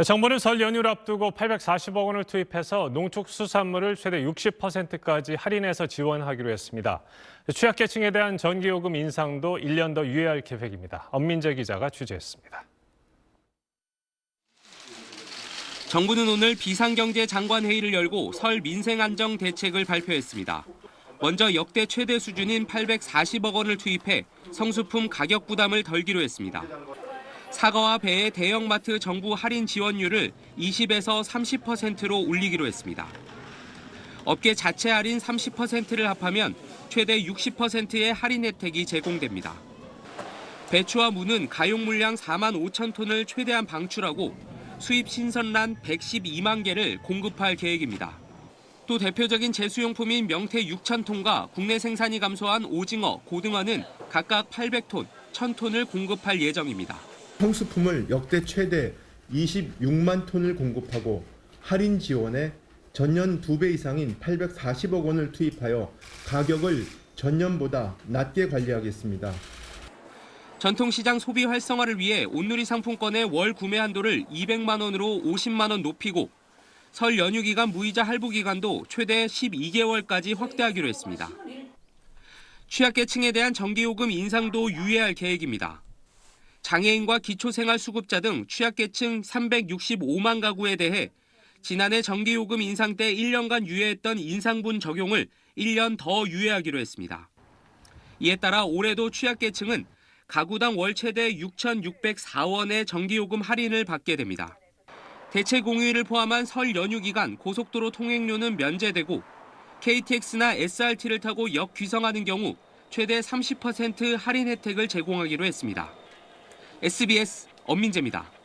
정부는 설 연휴를 앞두고 840억 원을 투입해서 농축수산물을 최대 60%까지 할인해서 지원하기로 했습니다. 취약계층에 대한 전기요금 인상도 1년 더 유예할 계획입니다. 엄민재 기자가 취재했습니다. 정부는 오늘 비상경제 장관 회의를 열고 설 민생 안정 대책을 발표했습니다. 먼저 역대 최대 수준인 840억 원을 투입해 성수품 가격 부담을 덜기로 했습니다. 사과와 배의 대형마트 정부 할인 지원율을 20에서 30%로 올리기로 했습니다. 업계 자체 할인 30%를 합하면 최대 60%의 할인 혜택이 제공됩니다. 배추와 무는 가용 물량 4만 5천 톤을 최대한 방출하고 수입 신선란 112만 개를 공급할 계획입니다. 또 대표적인 제수용품인 명태 6천 톤과 국내 생산이 감소한 오징어, 고등어는 각각 800톤, 1000톤을 공급할 예정입니다. 성수품을 역대 최대 26만 톤을 공급하고 할인 지원에 전년 2배 이상인 840억 원을 투입하여 가격을 전년보다 낮게 관리하겠습니다. 전통시장 소비 활성화를 위해 온누리 상품권의 월 구매 한도를 200만 원으로 50만 원 높이고 설 연휴 기간 무이자 할부 기간도 최대 12개월까지 확대하기로 했습니다. 취약계층에 대한 전기요금 인상도 유예할 계획입니다. 장애인과 기초생활수급자 등 취약계층 365만 가구에 대해 지난해 전기요금 인상 때 1년간 유예했던 인상분 적용을 1년 더 유예하기로 했습니다. 이에 따라 올해도 취약계층은 가구당 월 최대 6,604원의 전기요금 할인을 받게 됩니다. 대체 공휴일을 포함한 설 연휴 기간 고속도로 통행료는 면제되고 KTX나 SRT를 타고 역 귀성하는 경우 최대 30% 할인 혜택을 제공하기로 했습니다. SBS 엄민재입니다.